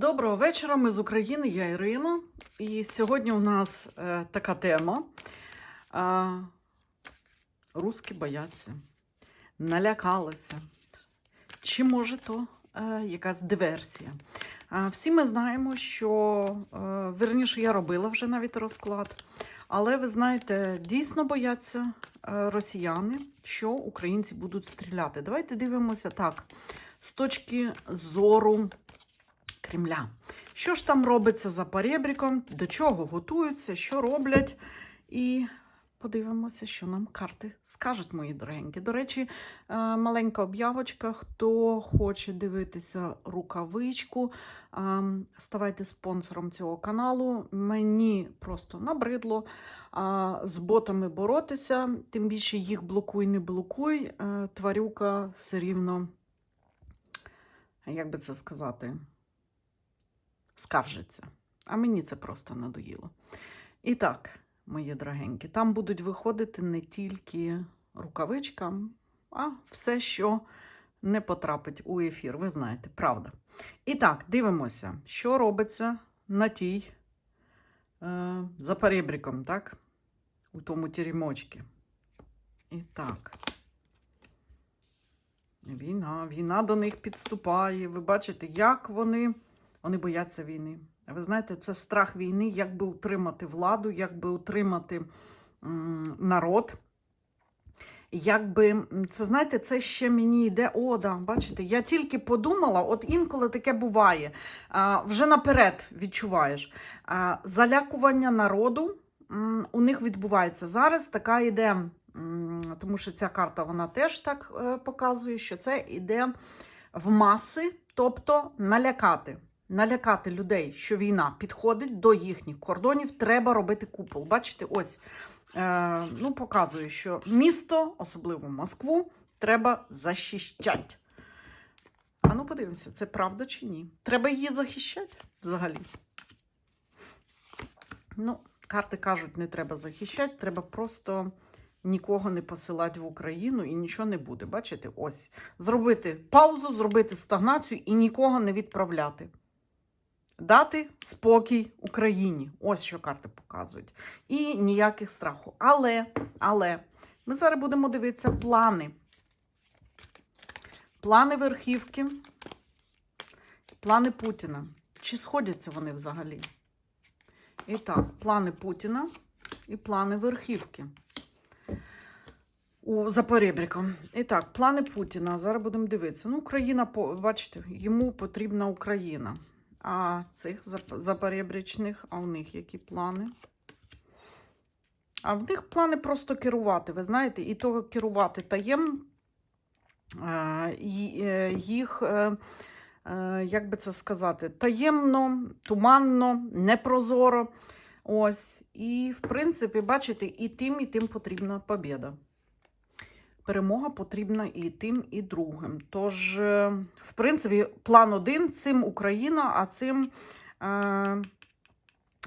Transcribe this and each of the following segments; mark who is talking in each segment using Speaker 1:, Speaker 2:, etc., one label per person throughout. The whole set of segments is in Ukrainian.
Speaker 1: Доброго вечора. Ми з України, я Ірина. І сьогодні у нас е, така тема. Е, Руски бояться, налякалися. Чи може то е, якась диверсія? Е, всі ми знаємо, що е, верніше я робила вже навіть розклад. Але ви знаєте, дійсно бояться е, росіяни, що українці будуть стріляти. Давайте дивимося так, з точки зору Кремля. Що ж там робиться за перебріком, до чого готуються, що роблять. І подивимося, що нам карти скажуть, мої дорогенькі. До речі, е, маленька об'явочка. Хто хоче дивитися рукавичку, е, ставайте спонсором цього каналу. Мені просто набридло з ботами боротися, тим більше їх блокуй, не блокуй. е, Тварюка все рівно, як би це сказати, скаржиться. А мені це просто надоїло. І так, мої дорогенькі, там будуть виходити не тільки рукавичка, а все, що не потрапить у ефір. Ви знаєте, правда. І так, дивимося, що робиться на тій е, за перебріком, так? У тому тірімочці. І так. Війна, війна до них підступає. Ви бачите, як вони, вони бояться війни. Ви знаєте, це страх війни, як би утримати владу, як би утримати народ. Якби це знаєте, це ще мені йде. О, да, бачите, я тільки подумала, от інколи таке буває. А, вже наперед відчуваєш. А, залякування народу у них відбувається. Зараз така іде, тому що ця карта вона теж так е, показує, що це іде в маси, тобто налякати. Налякати людей, що війна підходить до їхніх кордонів, треба робити купол. Бачите, ось е, ну, показує, що місто, особливо Москву, треба захищати. А ну подивимося, це правда чи ні? Треба її захищати взагалі. Ну, карти кажуть, не треба захищати, треба просто нікого не посилати в Україну і нічого не буде. Бачите, ось. Зробити паузу, зробити стагнацію і нікого не відправляти. Дати спокій Україні. Ось що карти показують. І ніяких страху. Але, але, ми зараз будемо дивитися плани. Плани верхівки, плани Путіна. Чи сходяться вони взагалі? І так, плани Путіна і плани верхівки. У, за перебріком. І так, плани Путіна. Зараз будемо дивитися. Ну, Україна, бачите, йому потрібна Україна. А цих зап- заперебрічних, а в них які плани? А в них плани просто керувати. Ви знаєте, і то керувати таєм е, е, їх, е, як би це сказати, таємно, туманно, непрозоро. Ось. І, в принципі, бачите, і тим, і тим потрібна побіда. Перемога потрібна і тим, і другим. Тож, е, в принципі, план один цим Україна, а цим, е,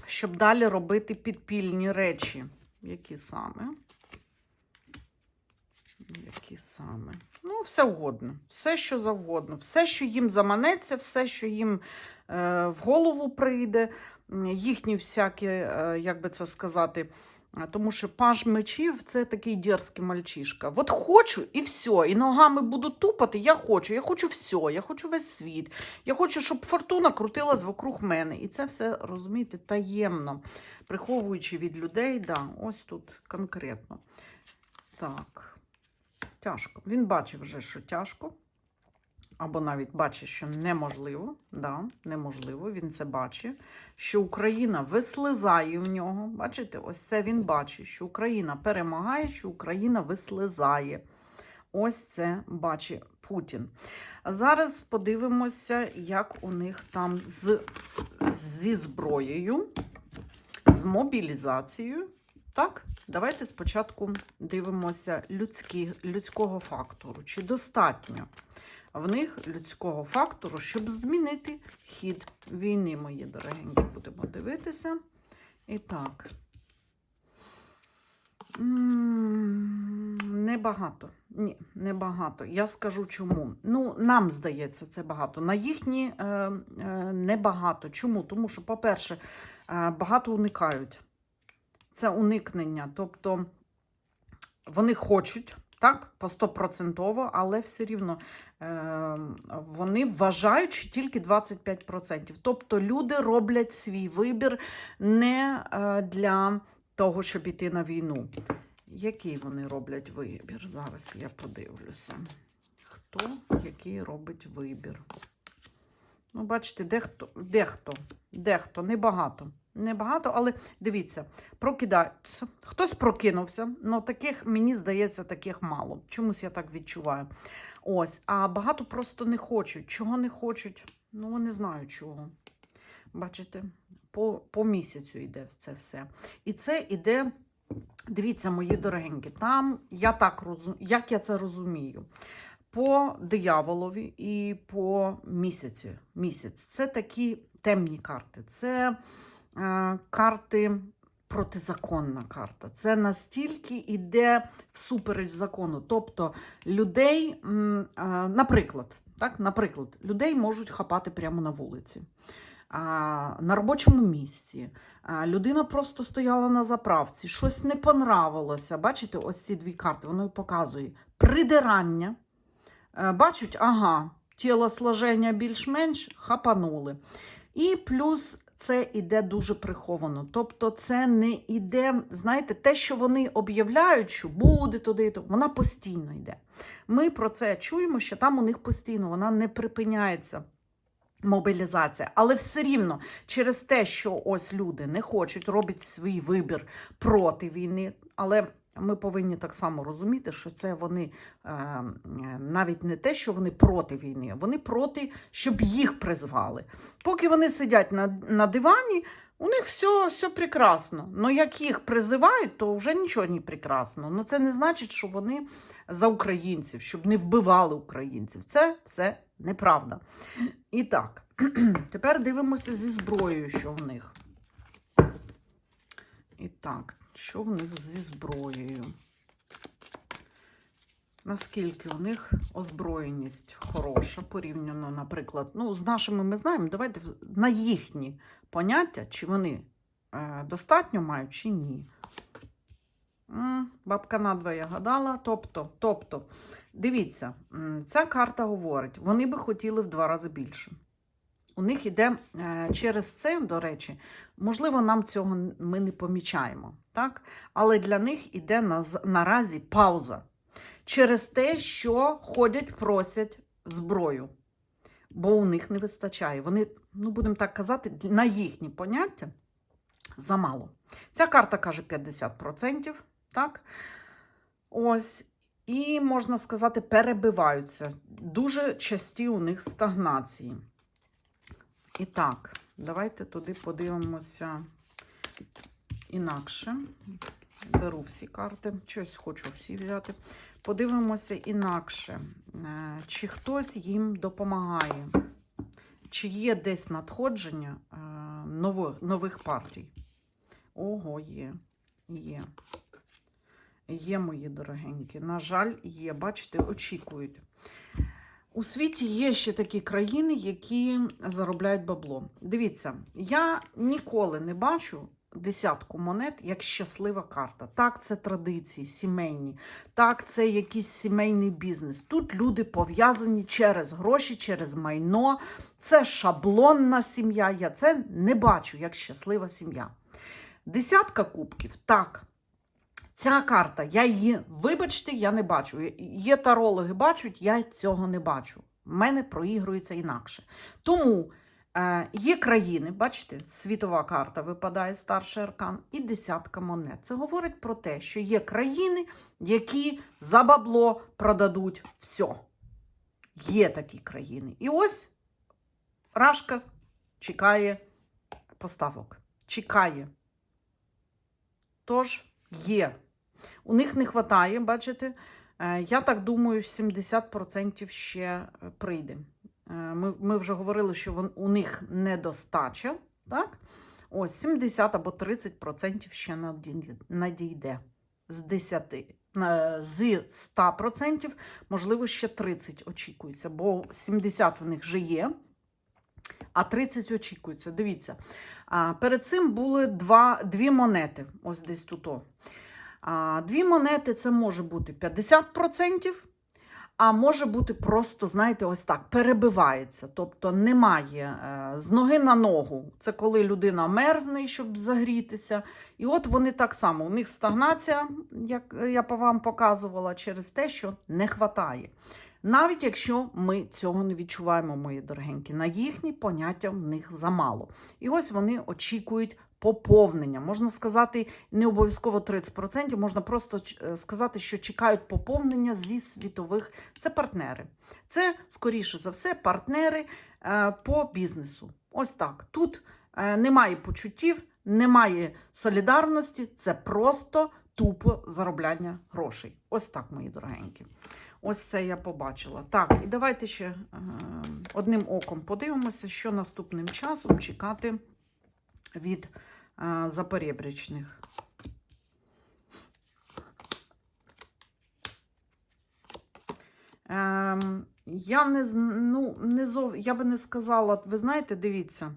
Speaker 1: щоб далі робити підпільні речі. Які саме? Які саме? Ну, все угодно. Все, що завгодно. Все, що їм заманеться, все, що їм е, в голову прийде, їхні всякі, як би це сказати, Тому що паж мечів це такий дерзкий мальчишка. От хочу і все. І ногами буду тупати. Я хочу, я хочу все, я хочу весь світ. Я хочу, щоб фортуна крутилась вокруг мене. І це все, розумієте, таємно, приховуючи від людей. Да, ось тут конкретно. Так, тяжко. Він бачив вже, що тяжко. Або навіть бачить, що неможливо, да, неможливо, він це бачить, що Україна вислизає в нього. Бачите, ось це він бачить, що Україна перемагає, що Україна вислизає. Ось це бачить Путін. Зараз подивимося, як у них там з, зі зброєю, з мобілізацією. Так, давайте спочатку дивимося людські, людського фактору. Чи достатньо в них людського фактору, щоб змінити хід війни, мої дорогенькі, будемо дивитися. І так. Небагато. Ні, небагато. Я скажу чому. Ну, нам здається, це багато. На їхні е, е, небагато. Чому? Тому що, по-перше, е, багато уникають. Це уникнення. Тобто вони хочуть, так, по 100%, але все рівно е, вони вважають, що тільки 25%. Тобто люди роблять свій вибір не е, для того, щоб іти на війну. Який вони роблять вибір? Зараз я подивлюся. Хто який робить вибір? Ну, бачите, дехто, дехто, дехто, небагато. Небагато, але дивіться, прокидаються. Хтось прокинувся, але таких, мені здається, таких мало. Чомусь я так відчуваю. Ось, а багато просто не хочуть. Чого не хочуть? Ну, вони знають чого. Бачите, по, по місяцю йде це все. І це іде, дивіться, мої дорогенькі, там я так розумію, як я це розумію. По дияволові і по місяцю. Місяць. Це такі темні карти. Це карти протизаконна карта. Це настільки іде всупереч закону. Тобто людей, е, наприклад, так, наприклад, людей можуть хапати прямо на вулиці. А, на робочому місці. Людина просто стояла на заправці, щось не понравилося. Бачите, ось ці дві карти, воно і показує придирання. Е, Бачать, ага, тілосложення більш-менш хапанули. І плюс це іде дуже приховано. Тобто, це не іде, знаєте, те, що вони об'являють, що буде туди, то вона постійно йде. Ми про це чуємо, що там у них постійно вона не припиняється. Мобілізація, але все рівно через те, що ось люди не хочуть, роблять свій вибір проти війни. Але ми повинні так само розуміти, що це вони е, навіть не те, що вони проти війни, вони проти, щоб їх призвали. Поки вони сидять на, на дивані, у них все, все прекрасно. Но як їх призивають, то вже нічого не прекрасно. Ну це не значить, що вони за українців, щоб не вбивали українців. Це все неправда. І так, тепер дивимося зі зброєю, що в них. І так, що в них зі зброєю? Наскільки у них озброєність хороша, порівняно, наприклад, ну, з нашими ми знаємо, давайте на їхні поняття, чи вони е, достатньо мають, чи ні. Бабка надвоє гадала. Тобто, тобто, дивіться, ця карта говорить, вони би хотіли в два рази більше. У них іде е, через це, до речі, можливо, нам цього ми не помічаємо, так? але для них іде наз- наразі пауза через те, що ходять, просять зброю, бо у них не вистачає. Вони, ну будемо так казати, на їхні поняття замало. Ця карта каже 50%, так? Ось. І, можна сказати, перебиваються. Дуже часті у них стагнації. І так, давайте туди подивимося інакше. Беру всі карти, щось хочу всі взяти. Подивимося інакше, Е, чи хтось їм допомагає, чи є десь надходження е, нових, нових партій. Ого, є. Є. Є, мої дорогенькі. На жаль, є. Бачите, очікують. У світі є ще такі країни, які заробляють бабло. Дивіться, я ніколи не бачу десятку монет як щаслива карта. Так, це традиції, сімейні, так, це якийсь сімейний бізнес. Тут люди пов'язані через гроші, через майно. Це шаблонна сім'я. Я це не бачу як щаслива сім'я. Десятка кубків, так. Ця карта, я її, вибачте, я не бачу. Є тарологи бачать, я цього не бачу. У мене проігрується інакше. Тому е, є країни, бачите, світова карта випадає старший аркан, і десятка монет. Це говорить про те, що є країни, які за бабло продадуть все. Є такі країни. І ось Рашка чекає поставок. Чекає. Тож є. У них не вистачає, бачите. Е, Я так думаю, 70% ще е, прийде. Е, Ми, ми вже говорили, що вон, у них недостача. Так? Ось 70 або 30% ще надійде. з 10. Е, З 100%, можливо, ще 30 очікується, бо 70 в них вже є, а 30 очікується. Дивіться. Перед цим були два, дві монети. Ось десь тут. о. Дві монети це може бути 50%, а може бути просто, знаєте, ось так, перебивається. Тобто немає е, з ноги на ногу. Це коли людина мерзне, щоб загрітися. І от вони так само. У них стагнація, як я по вам показувала, через те, що не хватає. Навіть якщо ми цього не відчуваємо, мої дорогенькі, на їхні поняття в них замало. І ось вони очікують поповнення. Можна сказати, не обов'язково 30%, можна просто е, сказати, що чекають поповнення зі світових. Це партнери. Це, скоріше за все, партнери е, по бізнесу. Ось так. Тут е, немає почуттів, немає солідарності, це просто тупо заробляння грошей. Ось так, мої дорогенькі. Ось це я побачила. Так, і давайте ще одним оком подивимося, що наступним часом чекати від е. Ем, я не, ну, не зов... я би не сказала, ви знаєте, дивіться,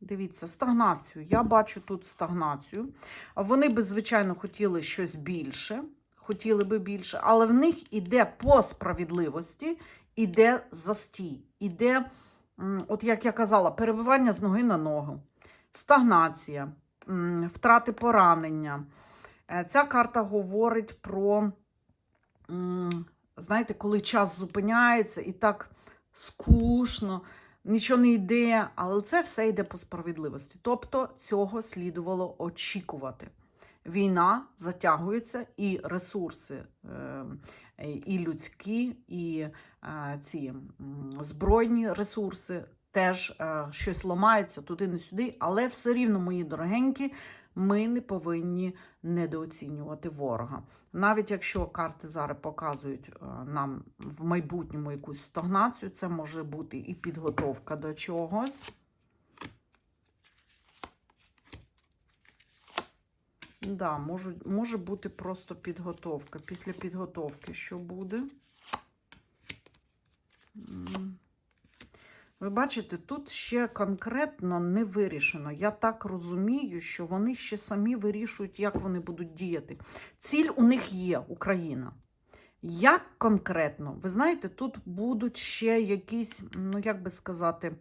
Speaker 1: дивіться, стагнацію. Я бачу тут стагнацію. Вони би, звичайно, хотіли щось більше, хотіли би більше, але в них іде по справедливості, іде застій, іде, от як я казала, перебивання з ноги на ногу, стагнація, втрати поранення. Е, Ця карта говорить про, знаєте, коли час зупиняється і так скучно, нічого не йде, але це все йде по справедливості. Тобто цього слідувало очікувати. Війна затягується, і ресурси, е, і людські, і е, ці збройні ресурси теж е, щось ламається туди не сюди, але все рівно, мої дорогенькі, ми не повинні недооцінювати ворога. Навіть якщо карти зараз показують е, нам в майбутньому якусь стагнацію, це може бути і підготовка до чогось. Да, може, може бути просто підготовка. Після підготовки що буде? Ви бачите, тут ще конкретно не вирішено. Я так розумію, що вони ще самі вирішують, як вони будуть діяти. Ціль у них є Україна. Як конкретно? Ви знаєте, тут будуть ще якісь, ну як би сказати,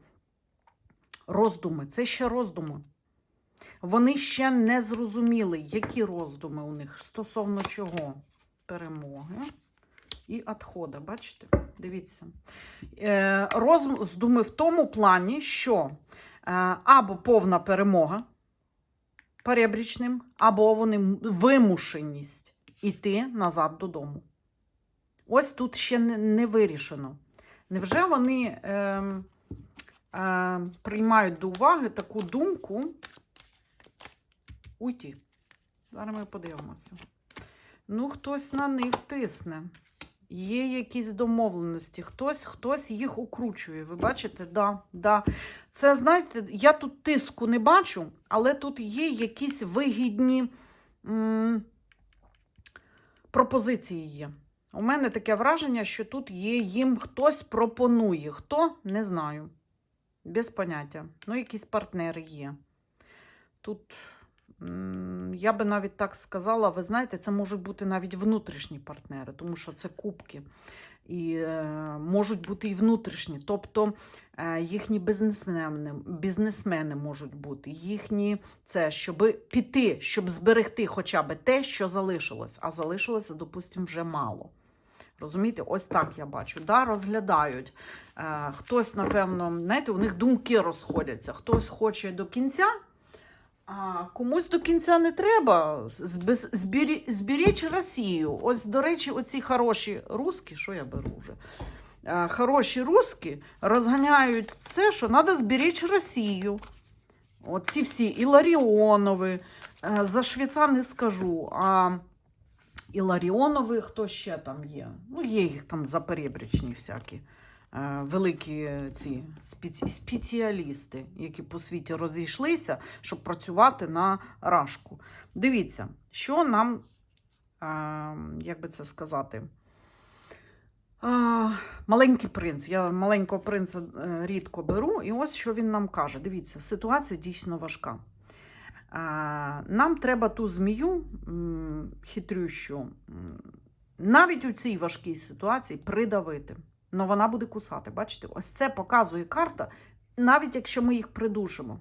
Speaker 1: роздуми. Це ще роздуми. Вони ще не зрозуміли, які роздуми у них стосовно чого перемоги і відходи. Бачите? Дивіться. Е, роздуми в тому плані, що е, або повна перемога перебрічним, або вони вимушеність іти назад додому. Ось тут ще не вирішено. Невже вони е, е, приймають до уваги таку думку? Уйти. Зараз ми подивимося. Ну, хтось на них тисне. Є якісь домовленості, хтось, хтось їх укручує. Ви бачите? Да, да. Це, знаєте, я тут тиску не бачу, але тут є якісь вигідні м, пропозиції є. У мене таке враження, що тут є їм хтось пропонує. Хто? Не знаю. Без поняття. Ну, якісь партнери є. Тут я би навіть так сказала, ви знаєте, це можуть бути навіть внутрішні партнери, тому що це кубки. І е, можуть бути і внутрішні, тобто е, їхні бізнесмени, бізнесмени можуть бути, їхні це, щоб піти, щоб зберегти хоча б те, що залишилось, а залишилося, допустимо, вже мало. Розумієте, ось так я бачу. Да? Розглядають. Е, хтось, напевно, знаєте, у них думки розходяться. Хтось хоче до кінця, а комусь до кінця не треба. Збері- Зберечь Росію. Ось, до речі, оці хороші русські, що я беру вже? Е, Хороші русські розганяють це, що треба зберечь Росію. Оці всі Іларіонови, е, за швіца не скажу. А Іларіонови, хто ще там є? Ну, є їх там заперебрічні всякі. Е, Великі ці спеціалісти, які по світі розійшлися, щоб працювати на рашку. Дивіться, що нам як би це сказати, маленький принц. Я маленького принца е, рідко беру. І ось що він нам каже: дивіться, ситуація дійсно важка. Нам треба ту змію хитрющу, навіть у цій важкій ситуації придавити. Но вона буде кусати. Бачите, ось це показує карта, навіть якщо ми їх придушимо.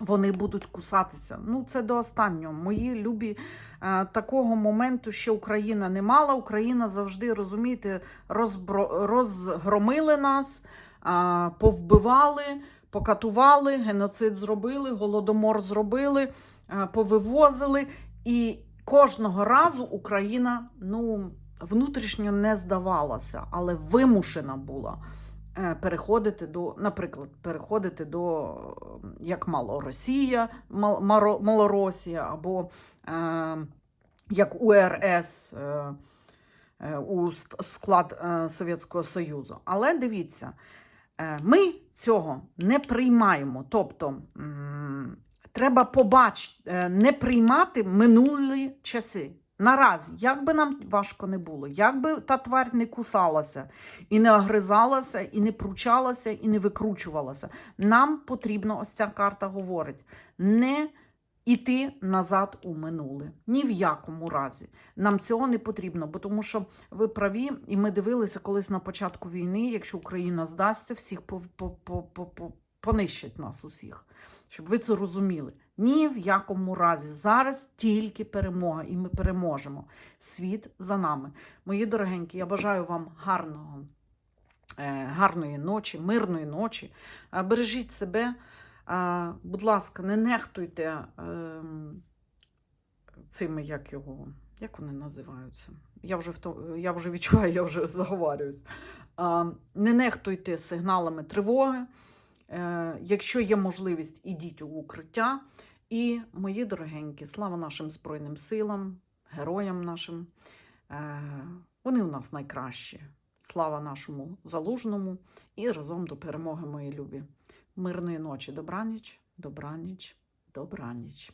Speaker 1: Вони будуть кусатися. Ну, це до останнього. Мої любі е, такого моменту ще Україна не мала. Україна завжди, розумієте, розбро... розгромили нас, е, повбивали, покатували, геноцид зробили, голодомор зробили, е, повивозили. І кожного разу Україна ну, внутрішньо не здавалася, але вимушена була е, переходити до, наприклад, переходити до як Малоросія, Малоросія, або е, як УРС е, е, у склад е, Совєтського Союзу. Але дивіться, е, ми цього не приймаємо. Тобто треба побачити, е, не приймати минулі часи. Наразі, як би нам важко не було, як би та тварь не кусалася, і не огризалася, і не пручалася, і не викручувалася. Нам потрібно, ось ця карта говорить, не іти назад у минуле. Ні в якому разі. Нам цього не потрібно, бо тому що ви праві, і ми дивилися колись на початку війни, якщо Україна здасться, всіх по- по- по- по- по- понищать нас усіх. Щоб ви це розуміли. Ні в якому разі. Зараз тільки перемога, і ми переможемо. Світ за нами. Мої дорогенькі, я бажаю вам гарного, е, гарної ночі, мирної ночі. Е, Бережіть себе. Е, Будь ласка, не нехтуйте ем, цими, як його, як вони називаються? Я вже, я вже відчуваю, я вже заговарююсь. Не нехтуйте сигналами тривоги. Якщо є можливість, ідіть у укриття. І, мої дорогенькі, слава нашим Збройним силам, героям нашим. Е, Вони у нас найкращі. Слава нашому залужному і разом до перемоги, мої любі. Мирної ночі, добраніч, добраніч, добраніч.